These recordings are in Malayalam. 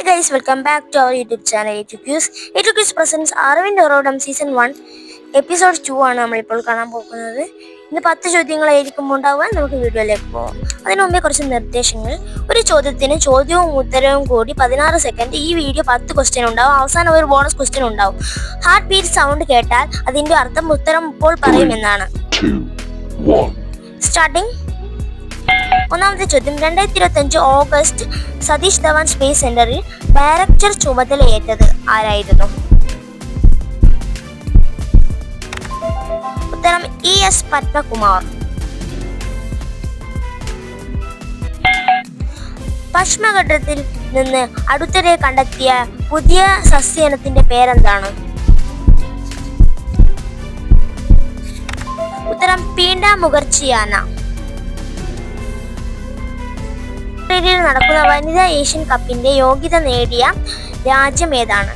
Hi guys welcome back to our YouTube channel YouTube quiz YouTube quiz presents Aravind ഒറോഡം season one episode two ആണ് നമ്മളിപ്പോൾ കാണാൻ പോകുന്നത്. ഇന്ന് പത്ത് ചോദ്യങ്ങളായിരിക്കും ഉണ്ടാവുക. നമുക്ക് വീഡിയോയിലേക്ക് പോകാം അതിനു മുമ്പേ കുറച്ച് നിർദ്ദേശങ്ങൾ. ഒരു ചോദ്യത്തിന് ചോദ്യവും ഉത്തരവും കൂടി പതിനാറ് സെക്കൻഡ് ഈ വീഡിയോ പത്ത് ക്വസ്റ്റ്യൻ ഉണ്ടാവും. അവസാനം ഒരു ബോണസ് ക്വസ്റ്റ്യൻ ഉണ്ടാവും. ഹാർട്ട് ബീറ്റ് സൗണ്ട് കേട്ടാൽ അതിന്റെ അർത്ഥം ഉത്തരം ഇപ്പോൾ പറയുമെന്നാണ് സ്റ്റാർട്ടിങ്. സ്റ്റാർട്ടിംഗ് ഒന്നാമത്തെ ചോദ്യം. രണ്ടായിരത്തി ഇരുപത്തി ഓഗസ്റ്റ് സതീഷ് ധവാൻ സ്പേസ് സെന്ററിൽ ഡയറക്ടർ ചുമതലയേറ്റത് ആരായിരുന്നു? ഉത്തരം ഇ എസ് പത്മകുമാർ. പശ്മഘട്ടത്തിൽ നിന്ന് അടുത്തിടെ കണ്ടെത്തിയ പുതിയ സസ്യനത്തിന്റെ പേരെന്താണ്? ഉത്തരം പീണ്ട മുഖർച്ചിയാന ഓസ്ട്രേലിയയിൽ നടക്കുന്ന വനിതാ ഏഷ്യൻ കപ്പിന്റെ യോഗ്യത നേടിയ രാജ്യം ഏതാണ്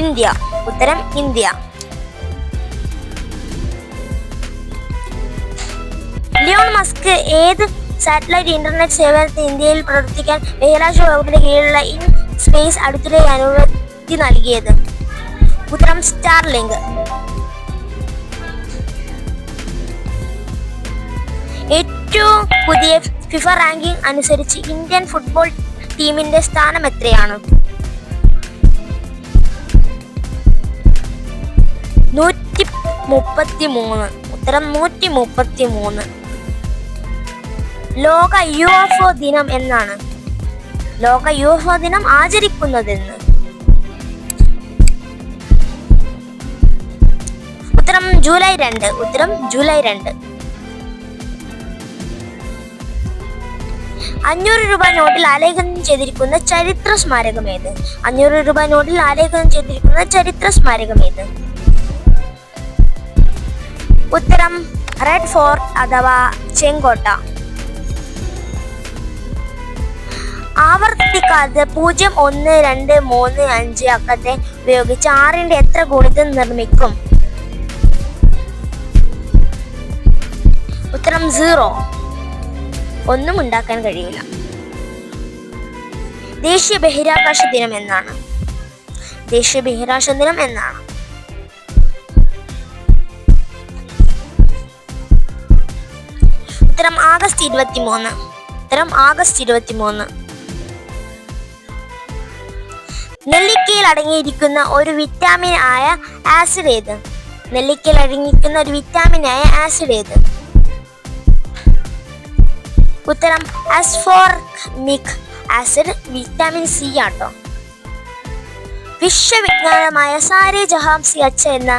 ഇന്ത്യ. ഉത്തരം ഇന്ത്യ. ലിയോൺ മസ്ക് ഏത് സാറ്റലൈറ്റ് ഇന്റർനെറ്റ് സേവനത്തിന് ഇന്ത്യയിൽ പ്രവർത്തിക്കാൻ ബഹിരാഷ്ട്ര വകുപ്പിന്റെ കീഴിലുള്ള ഇൻ സ്പേസ് അടുത്തിടെ അനുമതി നൽകിയത്? ഉത്തരം സ്റ്റാർലിങ്ക്. ഏറ്റവും പുതിയ ഫിഫ റാങ്കിംഗ് അനുസരിച്ച് ഇന്ത്യൻ ഫുട്ബോൾ ടീമിന്റെ സ്ഥാനം എത്രയാണ്? നൂറ്റി മുപ്പത്തി മൂന്ന് ഉത്തരം നൂറ്റി മുപ്പത്തി മൂന്ന് ലോക യു എഫ് ഒ ദിനം എന്നാണ്. ലോക യു എഫ് ഒ ദിനം ആചരിക്കുന്നതെന്ന്. ഉത്തരം ജൂലൈ രണ്ട്. ഉത്തരം ജൂലൈ രണ്ട്. അഞ്ഞൂറ് രൂപ നോട്ടിൽ ആലേഖനം ചെയ്തിരിക്കുന്ന ചരിത്ര സ്മാരകം ഏത്? അഞ്ഞൂറ് രൂപ നോട്ടിൽ ആലേഖനം ചെയ്തിരിക്കുന്ന ചരിത്ര സ്മാരകം ഏത്? ഉത്തരം റെഡ് ഫോർട്ട് അഥവാ ചെങ്കോട്ട. ആവർത്തിക്കാതെ പൂജ്യം ഒന്ന് രണ്ട് മൂന്ന് അഞ്ച് അക്കത്തെ ഉപയോഗിച്ച് ആറിന്റെ എത്ര ഗുണിതം നിർമ്മിക്കും? ഉത്തരം സീറോ. ഒന്നും ഉണ്ടാക്കാൻ കഴിയില്ല. ദേശീയ ബഹിരാകാശ ദിനം എന്നാണ്. ദേശീയ ബഹിരാകാശ ദിനം എന്നാണ്. ഉത്തരം ആഗസ്റ്റ് ഇരുപത്തി മൂന്ന് ഉത്തരം ആഗസ്റ്റ് ഇരുപത്തി മൂന്ന് നെല്ലിക്കയിൽ അടങ്ങിയിരിക്കുന്ന ഒരു വിറ്റാമിൻ ആയ ആസിഡ് ഏത്? നെല്ലിക്കയിൽ അടങ്ങിയിരിക്കുന്ന ഒരു വിറ്റാമിൻ ആയ ആസിഡ് ഏത്? ഉത്തരം അസ്ഫോർമിക് ആസിഡ് വിറ്റാമിൻ സി ആട്ടോ. വിശ്വവിജ്ഞാനമായ സാരെ ജഹാംസി അച്ഛ എന്ന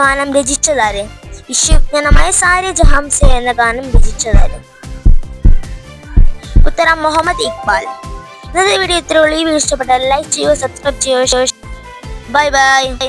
ഗാനം രചിച്ചതാര്? വിശ്വവിജ്ഞാനമായ സാരെ ജഹാംസി എന്ന ഗാനം രചിച്ചതാര്? ഉത്തരം മുഹമ്മദ് ഇക്ബാൽ. ഇന്നത്തെ വീഡിയോ ഇത്രയുള്ളൂ ഈ വീഡിയോ ഇഷ്ടപ്പെട്ടാൽ ലൈക്ക് ചെയ്യുക സബ്സ്ക്രൈബ് ചെയ്യുക. Bye bye.